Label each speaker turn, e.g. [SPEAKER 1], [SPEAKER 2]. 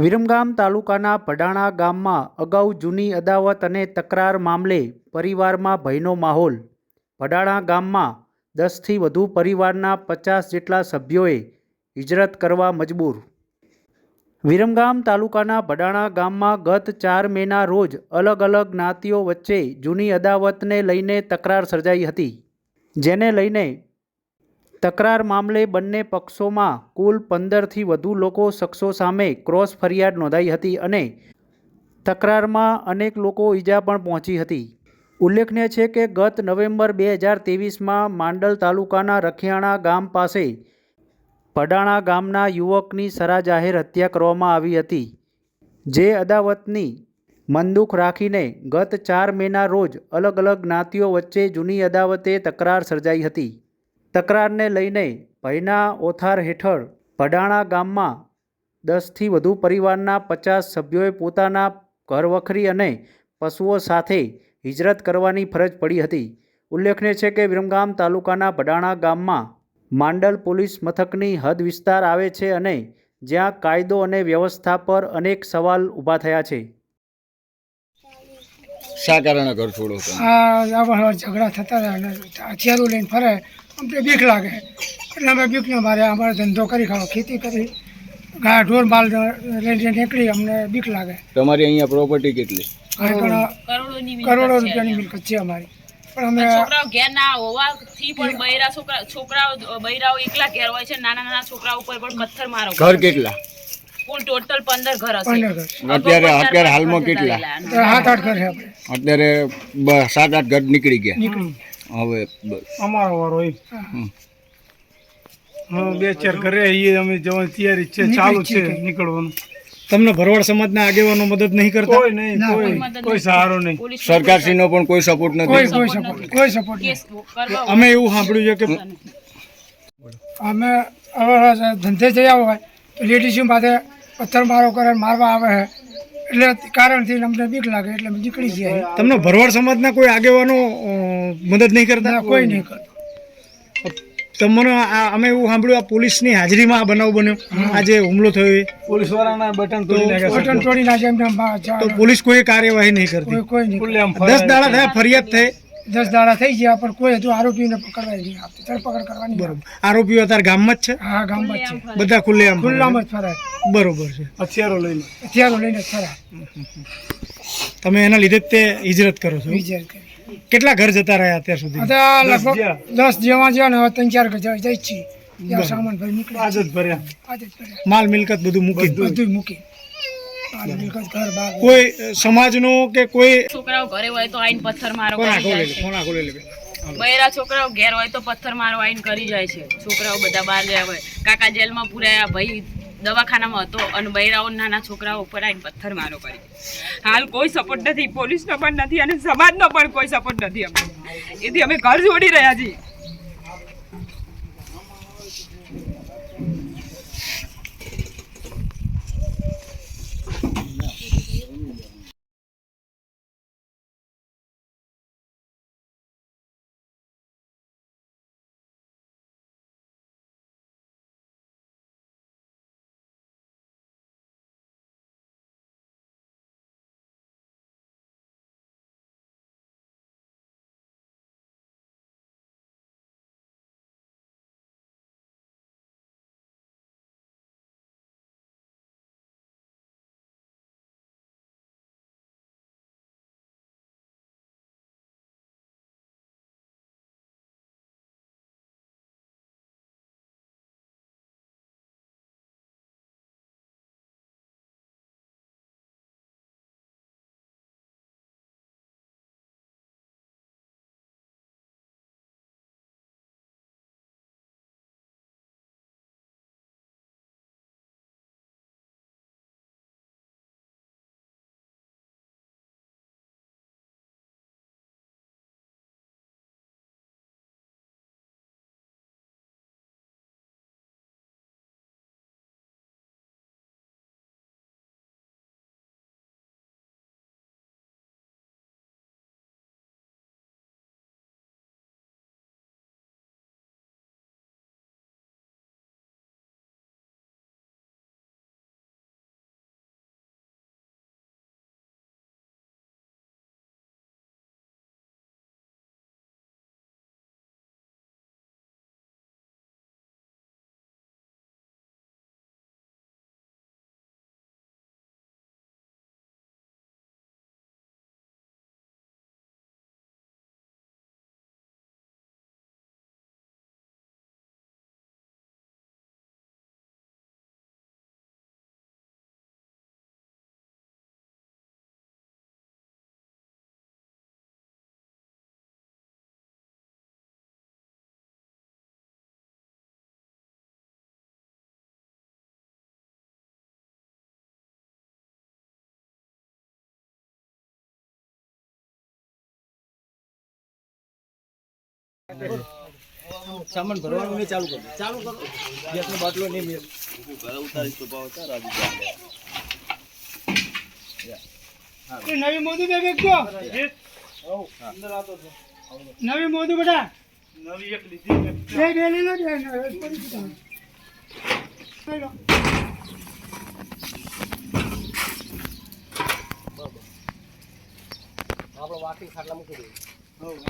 [SPEAKER 1] વિરમગામ તાલુકાના પડાણા ગામમાં અગાઉ જૂની અદાવત અને તકરાર મામલે પરિવારમાં ભયનો માહોલ. પડાણા ગામમાં દસથી વધુ પરિવારના પચાસ જેટલા સભ્યોએ હિજરત કરવા મજબૂર. વિરમગામ તાલુકાના ભડાણા ગામમાં ગત ચાર મેના રોજ અલગ અલગ જ્ઞાતિઓ વચ્ચે જૂની અદાવતને લઈને તકરાર સર્જાઈ હતી, જેને લઈને તકરાર મામલે બંને પક્ષોમાં કુલ પંદરથી વધુ લોકો શખ્સો સામે ક્રોસ ફરિયાદ નોંધાઈ હતી અને તકરારમાં અનેક લોકો ઈજા પણ પહોંચી હતી. ઉલ્લેખનીય છે કે ગત નવેમ્બર બે હજાર ત્રેવીસમાં માંડલ તાલુકાના રખિયાણા ગામ પાસે પડાણા ગામના યુવકની સરા જાહેર હત્યા કરવામાં આવી હતી, જે અદાવતની મંદુખ રાખીને ગત ચાર મેના રોજ અલગ અલગ જ્ઞાતિઓ વચ્ચે જૂની અદાવતે તકરાર સર્જાઈ હતી. તકરારને લઈને ભયના ઓથાર હેઠળ ભડાણા ગામમાં દસથી વધુ પરિવારના પચાસ સભ્યોએ પોતાના ઘરવખરી અને પશુઓ સાથે હિજરત કરવાની ફરજ પડી હતી. ઉલ્લેખનીય છે કે વિરમગામ તાલુકાના ભડાણા ગામમાં માંડલ પોલીસ મથકની હદ વિસ્તાર આવે છે અને જ્યાં કાયદો અને વ્યવસ્થા પર અનેક સવાલ ઊભા થયા છે.
[SPEAKER 2] શા કારણે ઘર છોડો
[SPEAKER 3] ઝઘડા થતા રહે હથિયારો લઈને ફરે. અમને બીક લાગે. એટલે અમે બીકને મારે અમારો ધંધો કરી ખાવ ખેતી કરી. ગાય ઢોર માલ લઈને નીકળી અમને બીક લાગે.
[SPEAKER 2] તમારી અહીંયા પ્રોપર્ટી કેટલી?
[SPEAKER 3] કરોડો રૂપિયાની મિલકત છે અમારી. પણ અમે
[SPEAKER 4] છોકરાઓ ઘેર ના હોવાથી પણ બૈરા છોકરા છોકરાઓ બૈરાઓ એકલા ઘેર હોય છે નાના નાના છોકરા ઉપર પણ પથ્થર મારો
[SPEAKER 2] ઘર કેટલા?
[SPEAKER 4] કુલ ટોટલ પંદર ઘર હશે.
[SPEAKER 2] અત્યારે અત્યારે હાલમાં કેટલા?
[SPEAKER 3] તો હાથ આઠ ઘર છે
[SPEAKER 2] અત્યારે બ- સાત આઠ ઘર નીકળી ગયા.
[SPEAKER 3] નીકળી
[SPEAKER 2] હવે બસ.
[SPEAKER 5] અમારો વારો હોય હા બે ચાર ઘરે આવીએ અમે જવાની તૈયારી છે ચાલુ છે નીકળવાનું.
[SPEAKER 6] તમને ભરવાડ સમાજના આગેવાનો મદદ નહીં કરતા?
[SPEAKER 5] કોઈ નહીં કોઈ કોઈ સહારો નહીં.
[SPEAKER 2] સરકારશ્રીનો પણ કોઈ સપોર્ટ નથી.
[SPEAKER 3] કોઈ સપોર્ટ કોઈ સપોર્ટ નહીં
[SPEAKER 6] અમે એવું સાંભળ્યું છે કે
[SPEAKER 3] અમે ધંધે જયા હોય તો પાસે માથે પથ્થર મારો કરે મારવા આવે છે. એટલે કારણથી અમને બીક લાગે એટલે અમે નીકળી જઈએ
[SPEAKER 6] તમને ભરવાડ સમાજના કોઈ આગેવાનો મદદ નહીં કરતા?
[SPEAKER 3] કોઈ નહીં કરતા.
[SPEAKER 6] તમને અમે એવું સાંભળ્યું આ પોલીસની હાજરીમાં આ બનાવ બન્યો. આ જે હુમલો થયો એ.
[SPEAKER 5] પોલીસ વાળાના બટન
[SPEAKER 3] બટન તોડી નાખે એમને બા- જા-
[SPEAKER 6] તો પોલીસ કોઈ કાર્યવાહી નહીં કરતી.
[SPEAKER 3] કોઈ
[SPEAKER 6] દસ દાડા થયા. ફરિયાદ થઈ.
[SPEAKER 3] દસ દાડા થઈ ગયા પણ કોઈ હજુ આરોપીને પકડવા નહીં આપતી ધરપકડ કરવાની બરોબર.
[SPEAKER 6] આરોપીઓ અત્યારે ગામમાં જ છે?
[SPEAKER 3] હા ગામમાં જ છે.
[SPEAKER 6] બધા ખુલ્લે આમ
[SPEAKER 3] ખુલ્લામાં જ ફરાય
[SPEAKER 6] બરોબર છે.
[SPEAKER 5] હથિયારો લઈને.
[SPEAKER 3] હથિયારો લઈને ફરાય
[SPEAKER 6] તમે એના લીધે જ તે હિજરત કરો છો?
[SPEAKER 3] હિજરત કરી.
[SPEAKER 6] કેટલા ઘર જતા રહ્યા અત્યાર સુધી?
[SPEAKER 3] અત્યારે લગભગ. દસ જેવા જ્યાં ને હવે ત્રણ ચાર ઘર જઈ જ છીએ સામાન ભરી નીકળે
[SPEAKER 5] આજ જ ભર્યા
[SPEAKER 3] આજ જ ભર્યા
[SPEAKER 6] માલ મિલકત બધું મૂકી
[SPEAKER 3] બધું. મૂકી બાર મિલકત ઘર બાર
[SPEAKER 6] કોઈ સમાજનો કે કોઈ
[SPEAKER 4] છોકરાઓ ઘરે હોય તો આઈને પથ્થર મારો. બૈરા છોકરાઓ ઘેર હોય તો પથ્થર મારો આઈને કરી જાય છે. છોકરાઓ બધા બહાર ગયા હોય. કાકા જેલમાં પૂરાયા ભાઈ દવાખાનામાં હતો અને બૈરાઓ નાના છોકરાઓ ઉપર આવીને પથ્થર મારો કરી. હાલ કોઈ સપોર્ટ નથી પોલીસનો પણ નથી અને સમાજનો પણ કોઈ સપોર્ટ નથી અમને. એથી અમે ઘર જોડી રહ્યા છીએ.
[SPEAKER 7] સામાન ભરવાનું નહીં ચાલુ કરો ચાલુ કરો. ગેસનો બાટલો નહીં મેળ
[SPEAKER 3] એ નવી મોદી બે કયો નવી મોદી બેટા
[SPEAKER 8] નવી એક લીધી
[SPEAKER 3] બે બે લઈ લો લઈ લો
[SPEAKER 7] આપણો વાકી ખાટલા મૂકી દઈએ.